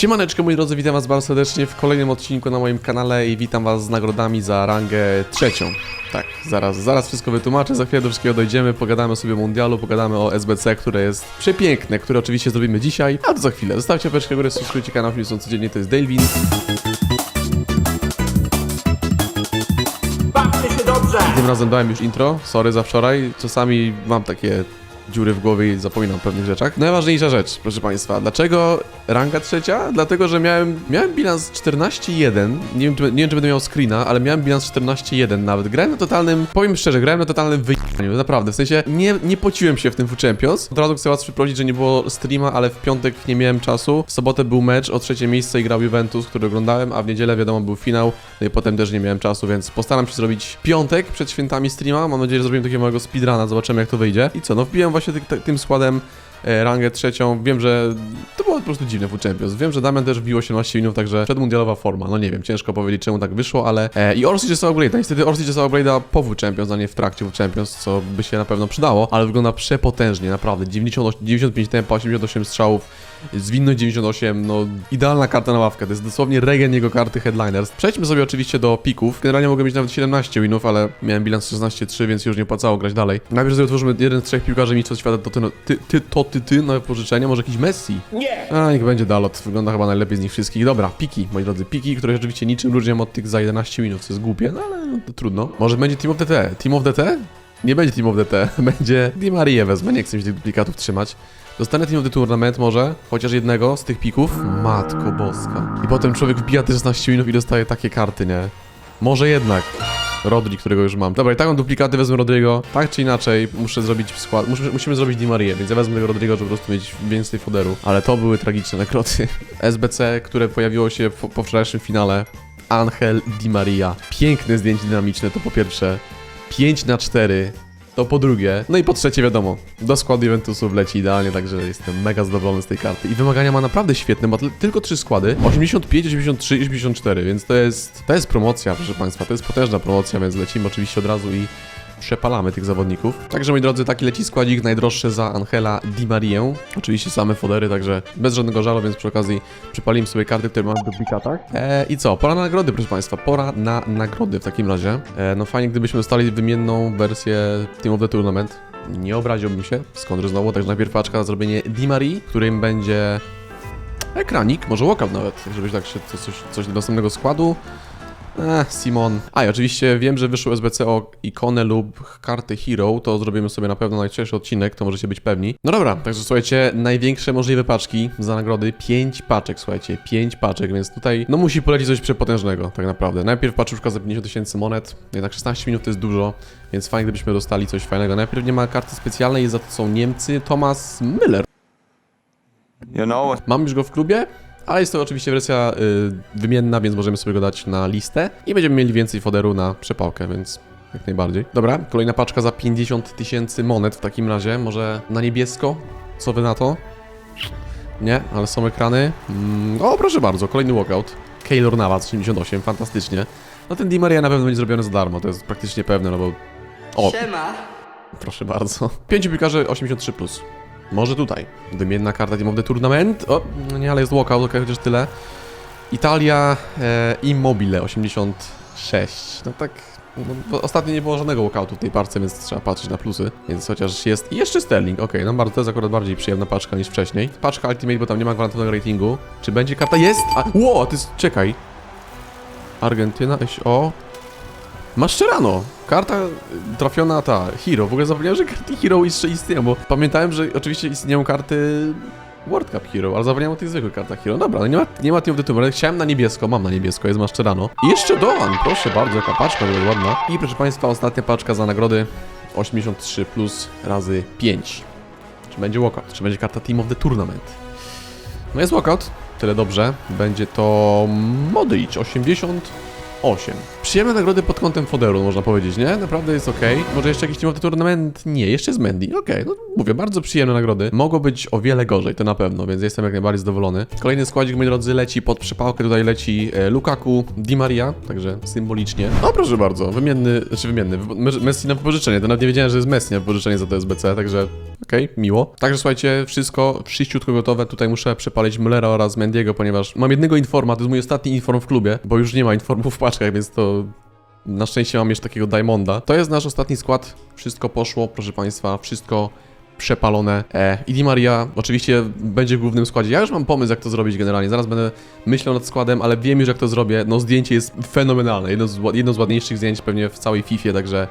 Siemaneczko moi drodzy, witam was bardzo serdecznie w kolejnym odcinku na moim kanale i witam was z nagrodami za rangę trzecią. Tak, zaraz, zaraz wszystko wytłumaczę, za chwilę do wszystkiego dojdziemy, pogadamy sobie o mundialu, pogadamy o SBC, które jest przepiękne, które oczywiście zrobimy dzisiaj, a to za chwilę. Zostawcie łapeczkę górę, subskrybujcie kanał, filmy są codziennie, to jest Delvin. Bawcie się dobrze! Tym razem dałem już intro, sorry za wczoraj, czasami mam takie dziury w głowie i zapominam o pewnych rzeczach. Najważniejsza rzecz, proszę Państwa, dlaczego ranga trzecia? Dlatego, że miałem, miałem bilans 14-1, nie wiem, czy, nie wiem czy będę miał screena, ale miałem bilans 14-1 nawet. Grałem na totalnym, powiem szczerze, grałem na totalnym wyjechaniu, naprawdę, w sensie nie, nie pociłem się w tym Food Champions. Od razu chcę Was przeprosić, że nie było streama, ale w piątek nie miałem czasu. W sobotę był mecz o trzecie miejsce i grał Juventus, który oglądałem, a w niedzielę wiadomo był finał, no i potem też nie miałem czasu, więc postaram się zrobić piątek przed świętami streama. Mam nadzieję, że zrobimy takiego małego speedruna, zobaczymy jak to wyjdzie. I co, no wbiłem właśnie ty, ty, tym składem e, rangę trzecią. Wiem, że to było po prostu dziwne w Champions. Wiem, że Damian też wbił 18 minut, także przedmundialowa forma. No nie wiem, ciężko powiedzieć czemu tak wyszło, ale... E, I Orsic jest upgrade'a. Niestety Orsic jest upgrade'a po W Champions, a nie w trakcie W Champions, co by się na pewno przydało, ale wygląda przepotężnie, naprawdę. 98, 95 tempa, 88 strzałów, zwinność 98, no idealna karta na ławkę. To jest dosłownie regen jego karty Headliners. Przejdźmy sobie oczywiście do pików. Generalnie mogę mieć nawet 17 winów, ale miałem bilans 16-3, więc już nie opłacało grać dalej. Najpierw sobie otworzymy jeden z trzech piłkarzy mistrzostw świata, to ty, no, ty, ty, to ty, ty, nowe pożyczenie, może jakiś Messi? Nie! A, niech będzie Dalot, wygląda chyba najlepiej z nich wszystkich. Dobra, piki, moi drodzy, piki, które rzeczywiście niczym różnią od tych za 11 minut, co jest głupie, no ale no, to trudno. Może będzie Team of DT? Team of DT? Nie będzie Team of DT, będzie Di Maria wezmę, nie chcę mi się tych duplikatów trzymać. Dostanę Team Tournament może, chociaż jednego z tych pików. Matko boska. I potem człowiek wbija te 16 minut i dostaje takie karty, nie? Może jednak. Rodri, którego już mam. Dobra, i taką duplikaty wezmę Rodrigo. Tak czy inaczej, muszę zrobić skład. Muszę, musimy zrobić Di Marię, więc ja wezmę tego Rodrigo, żeby po prostu mieć więcej foderu. Ale to były tragiczne nagrody. SBC, które pojawiło się po, po wczorajszym finale. Angel Di Maria. Piękne zdjęcie dynamiczne, to po pierwsze. 5 na 4 to po drugie. No i po trzecie, wiadomo, do składu Juventusu wleci idealnie, także jestem mega zadowolony z tej karty. I wymagania ma naprawdę świetne, ma tylko trzy składy: 85, 83 i 84, więc to jest, to jest promocja, proszę Państwa. To jest potężna promocja, więc lecimy oczywiście od razu i przepalamy tych zawodników. Także moi drodzy, taki leci składzik najdroższy za Angela Di Marię. Oczywiście same fodery, także bez żadnego żalu, więc przy okazji przypalimy sobie karty, które mamy w duplikatach. E, I co? Pora na nagrody, proszę Państwa. Pora na nagrody w takim razie. E, no fajnie, gdybyśmy dostali wymienną wersję Team of the Tournament. Nie obraziłbym się, skąd znowu, także najpierw paczka na zrobienie Di Marii, którym będzie ekranik, może walkout nawet, żebyś tak się coś, coś do następnego składu. Eh, Simon. A i oczywiście wiem, że wyszło SBC o ikonę lub kartę Hero, to zrobimy sobie na pewno najcięższy odcinek, to możecie być pewni. No dobra, także słuchajcie, największe możliwe paczki za nagrody, 5 paczek, słuchajcie, 5 paczek, więc tutaj no musi polecić coś przepotężnego, tak naprawdę. Najpierw paczuszka za 50 tysięcy monet, jednak 16 minut to jest dużo, więc fajnie gdybyśmy dostali coś fajnego. Najpierw nie ma karty specjalnej, za to są Niemcy, Thomas Müller. You know, Mam już go w klubie, ale jest to oczywiście wersja y, wymienna, więc możemy sobie go dać na listę i będziemy mieli więcej foderu na przepałkę, więc jak najbardziej. Dobra, kolejna paczka za 50 tysięcy monet w takim razie, może na niebiesko? Co wy na to? Nie, ale są ekrany. Mm, o, proszę bardzo, kolejny walkout. Keylor Navas 88, fantastycznie. No ten Di Maria na pewno będzie zrobiony za darmo, to jest praktycznie pewne, no bo... O, Siema. Proszę bardzo. Pięciu piłkarzy 83+. Plus. Może tutaj. Wymienna karta Team of the Tournament. O, no nie, ale jest walkout, okej, chociaż tyle. Italia e, Immobile 86. No tak... No, ostatnio nie było żadnego walkoutu w tej parce, więc trzeba patrzeć na plusy. Więc chociaż jest... I jeszcze Sterling, okej, no bardzo, to jest akurat bardziej przyjemna paczka niż wcześniej. Paczka Ultimate, bo tam nie ma gwarantowanego ratingu. Czy będzie karta? Jest! A, ło, to jest... Czekaj. Argentyna, o, Masz rano. Karta trafiona ta, Hero. W ogóle zapomniałem, że karty Hero jeszcze istnieją, bo pamiętałem, że oczywiście istnieją karty World Cup Hero, ale zapomniałem o tych zwykłych kartach Hero. Dobra, no nie ma, nie ma Team of the Tomb Chciałem na niebiesko, mam na niebiesko, jest masz rano. I jeszcze Doan, proszę bardzo, jaka paczka była ładna. I proszę Państwa, ostatnia paczka za nagrody 83 plus razy 5. Czy będzie walkout? Czy będzie karta Team of the Tournament? No jest walkout, tyle dobrze. Będzie to Modyć 80 8. Przyjemne nagrody pod kątem foderu, można powiedzieć, nie? Naprawdę jest ok. Może jeszcze jakiś niemoty turnament? Nie, jeszcze jest Mendy. ok no mówię, bardzo przyjemne nagrody. Mogło być o wiele gorzej, to na pewno, więc jestem jak najbardziej zadowolony. Kolejny składzik, moi drodzy, leci pod przypałkę. Tutaj leci e, Lukaku, Di Maria, także symbolicznie. O, proszę bardzo, wymienny, znaczy wymienny, Messi na wypożyczenie. To nawet nie wiedziałem, że jest Messi na wypożyczenie, za to SBC, także ok, miło. Także słuchajcie, wszystko przyściutko gotowe. Tutaj muszę przepalić Müllera oraz Mendiego, ponieważ mam jednego informa, to jest mój ostatni inform w klubie, bo już nie ma informów, paczkach, więc to na szczęście mam jeszcze takiego Diamonda. To jest nasz ostatni skład. Wszystko poszło, proszę Państwa, wszystko przepalone. E, I Di Maria oczywiście będzie w głównym składzie. Ja już mam pomysł, jak to zrobić generalnie. Zaraz będę myślał nad składem, ale wiem już, jak to zrobię. No, zdjęcie jest fenomenalne. Jedno z, jedno z ładniejszych zdjęć pewnie w całej FIFA, także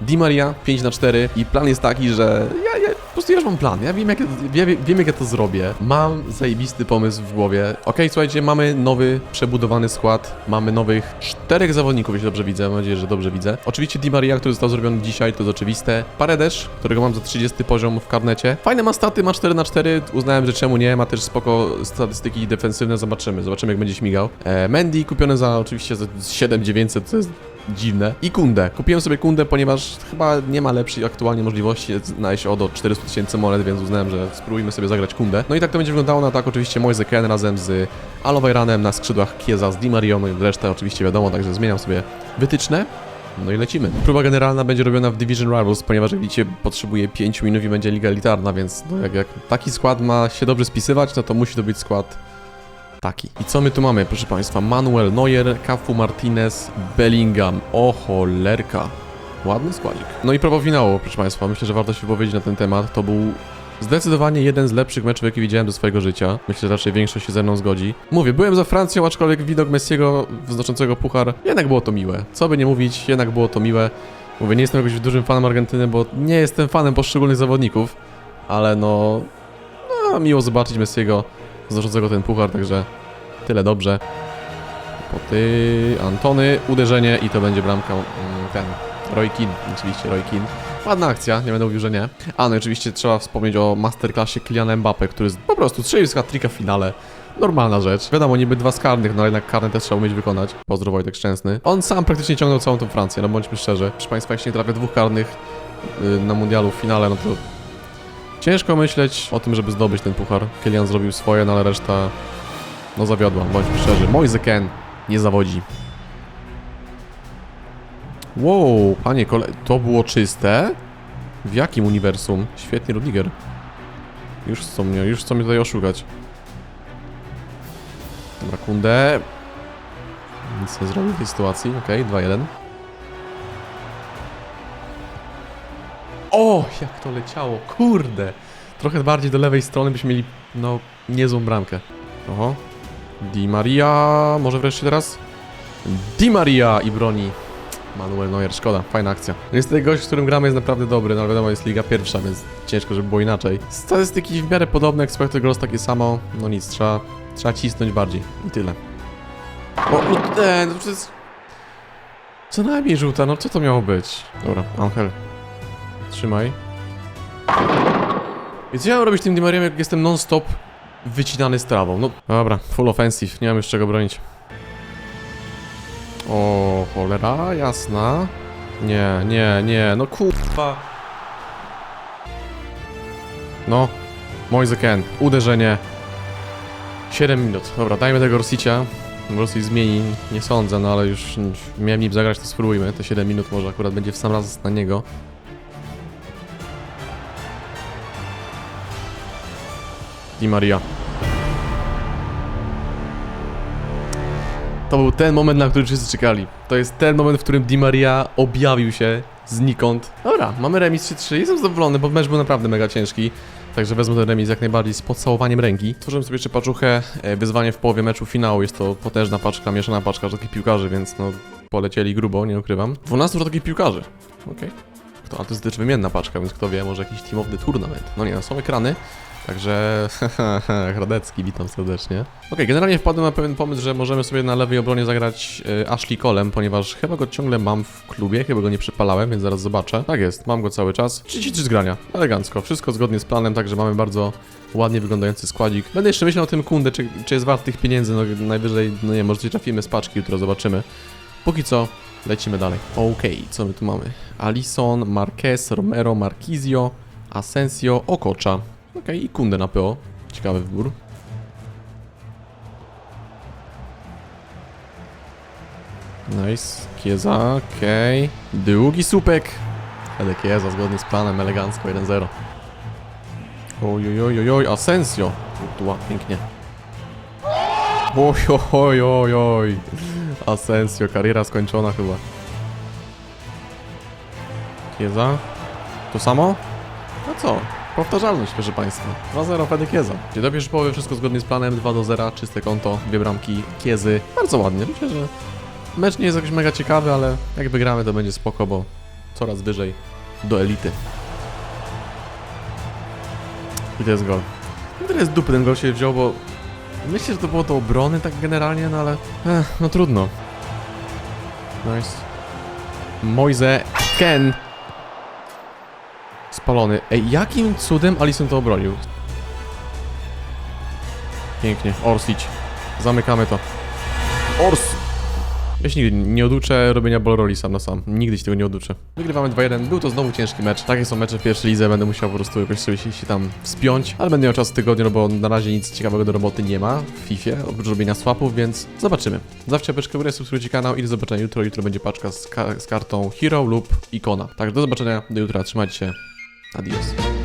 Di Maria 5 na 4 i plan jest taki, że ja, ja prostu już mam plan, ja wiem jak, ja, wiem, jak ja to zrobię. Mam zajebisty pomysł w głowie. Okej, słuchajcie, mamy nowy, przebudowany skład, mamy nowych czterech zawodników, jeśli dobrze widzę, mam nadzieję, że dobrze widzę. Oczywiście Di Maria, który został zrobiony dzisiaj, to jest oczywiste. Paredes, którego mam za 30 poziom w karnecie. Fajne ma staty, ma 4 na 4 uznałem, że czemu nie, ma też spoko statystyki defensywne, zobaczymy, zobaczymy jak będzie śmigał. E, Mendy kupiony za oczywiście za 7900, to jest dziwne. I Kundę. Kupiłem sobie Kundę, ponieważ chyba nie ma lepszej aktualnie możliwości znaleźć o do 400 tysięcy monet, więc uznałem, że spróbujmy sobie zagrać Kundę. No i tak to będzie wyglądało na tak oczywiście Moise Ken razem z Alowajranem na skrzydłach Kieza z Di Mario, no i resztę oczywiście wiadomo, także zmieniam sobie wytyczne. No i lecimy. Próba generalna będzie robiona w Division Rivals, ponieważ jak widzicie potrzebuje 5 minut i będzie liga elitarna, więc no jak, jak taki skład ma się dobrze spisywać, no to musi to być skład taki. I co my tu mamy, proszę Państwa? Manuel Neuer, Cafu Martinez, Bellingham. O cholerka. Ładny składzik. No i prawo finału, proszę Państwa. Myślę, że warto się powiedzieć na ten temat. To był zdecydowanie jeden z lepszych meczów, jaki widziałem do swojego życia. Myślę, że raczej większość się ze mną zgodzi. Mówię, byłem za Francją, aczkolwiek widok Messiego wznoszącego puchar, jednak było to miłe. Co by nie mówić, jednak było to miłe. Mówię, nie jestem jakoś dużym fanem Argentyny, bo nie jestem fanem poszczególnych zawodników, ale no, no miło zobaczyć Messiego znoszącego ten puchar, także tyle dobrze. Poty Antony, uderzenie i to będzie bramka mm, ten Roy oczywiście Roy. Ładna akcja, nie będę mówił, że nie. A no oczywiście trzeba wspomnieć o masterclassie Kyliana Mbappe, który po prostu strzelił z hat-tricka w finale. Normalna rzecz. Wiadomo, niby dwa z karnych, no ale jednak karne też trzeba umieć wykonać. Pozdro Wojtek Szczęsny. On sam praktycznie ciągnął całą tą Francję, no bądźmy szczerzy. Proszę Państwa, jeśli nie trafia dwóch karnych y, na mundialu w finale, no to ciężko myśleć o tym, żeby zdobyć ten puchar. Kylian zrobił swoje, no ale reszta no zawiodła, bądźmy szczerzy. Moise Ken nie zawodzi. Wow, panie kole... To było czyste? W jakim uniwersum? Świetnie, Rudiger. Już chcą mnie, już chcą mnie tutaj oszukać. Dobra, Kunde. Nic nie zrobił w tej sytuacji. Okej, 2-1. O, jak to leciało, kurde. Trochę bardziej do lewej strony byśmy mieli, no, niezłą bramkę. Oho. Di Maria, może wreszcie teraz? Di Maria i broni. Manuel Neuer, szkoda, fajna akcja. Niestety gość, z którym gramy jest naprawdę dobry, no ale wiadomo, jest liga pierwsza, więc ciężko, żeby było inaczej. Statystyki w miarę podobne, Expected Goals takie samo, no nic, trzeba, trzeba cisnąć bardziej i tyle. O, no ten, no przecież... Co najmniej żółta, no co to miało być? Dobra, Angel. Trzymaj. I co ja mam robić tym Di Marią, jak jestem non-stop wycinany z trawą? No dobra, full offensive, nie mam już czego bronić. O, cholera, jasna. Nie, nie, nie, no kurwa. No, Moise Ken, uderzenie. 7 minut. Dobra, dajmy tego Rossicia. Rossi zmieni, nie sądzę, no ale już miałem nim zagrać, to spróbujmy. Te 7 minut może akurat będzie w sam raz na niego. Di Maria. To był ten moment, na który wszyscy czekali. To jest ten moment, w którym Di Maria objawił się znikąd. Dobra, mamy remis 3-3. Jestem zadowolony, bo mecz był naprawdę mega ciężki. Także wezmę ten remis jak najbardziej z pocałowaniem ręki. Tworzymy sobie jeszcze paczuchę, e, wyzwanie w połowie meczu finału. Jest to potężna paczka, mieszana paczka rzadkich piłkarzy, więc no polecieli grubo, nie ukrywam. 12 rzadkich piłkarzy. Okej. Kto, ale to jest też wymienna paczka, więc kto wie, może jakiś Team of the Tournament. No nie, no są ekrany. Także Hradecki, witam serdecznie. Okej, generalnie wpadłem na pewien pomysł, że możemy sobie na lewej obronie zagrać e, Ashley Colem, ponieważ chyba go ciągle mam w klubie, chyba go nie przepalałem, więc zaraz zobaczę. Tak jest, mam go cały czas. 33 z grania, elegancko, wszystko zgodnie z planem, także mamy bardzo ładnie wyglądający składzik. Będę jeszcze myślał o tym kundę, czy, czy jest wart tych pieniędzy, no najwyżej, no nie, może trafimy z paczki, jutro zobaczymy. Póki co, lecimy dalej. Okej, co my tu mamy? Alison, Marquez, Romero, Marquizio, Asensio, Okocza. Okej, i Kunde na PO. Ciekawy wybór. Nice. Kieza, okej. Długi słupek. Ale Kieza, zgodnie z planem, elegancko, 1-0. Oj, oj, oj, oj, Asensio. Kurtua, pięknie. Oj, oj, oj, oj. Asensio, kariera skończona chyba. Kieza. To samo? No co? Powtarzalność, proszę Państwa. 2-0 Fedy Kieza. Dzień dobry, już połowie, wszystko zgodnie z planem. 2 do 0, czyste konto, dwie bramki Kiezy. Bardzo ładnie. Myślę, że mecz nie jest jakiś mega ciekawy, ale jak wygramy, to będzie spoko, bo coraz wyżej do elity. I to jest gol. Tyle jest dupy ten gol się wziął, bo myślę, że to było do obrony tak generalnie, no ale eh, no trudno. Nice. Moise Ken. Spalony. Ej, jakim cudem Alisson to obronił? Pięknie. Orsic. Zamykamy to. Ors! Ja się nigdy nie oduczę robienia ball sam na sam. Nigdy się tego nie oduczę. Wygrywamy 2-1. Był to znowu ciężki mecz. Takie są mecze w pierwszej lidze. Będę musiał po prostu jakoś sobie się, się tam wspiąć. Ale będę miał czas w tygodniu, no bo na razie nic ciekawego do roboty nie ma w FIFA, oprócz robienia swapów, więc zobaczymy. Zawsze beczkę górę, subskrybujcie kanał i do zobaczenia jutro. Jutro będzie paczka z, ka z kartą Hero lub Ikona. Tak, do zobaczenia. Do jutra. Trzymajcie się. Adiós.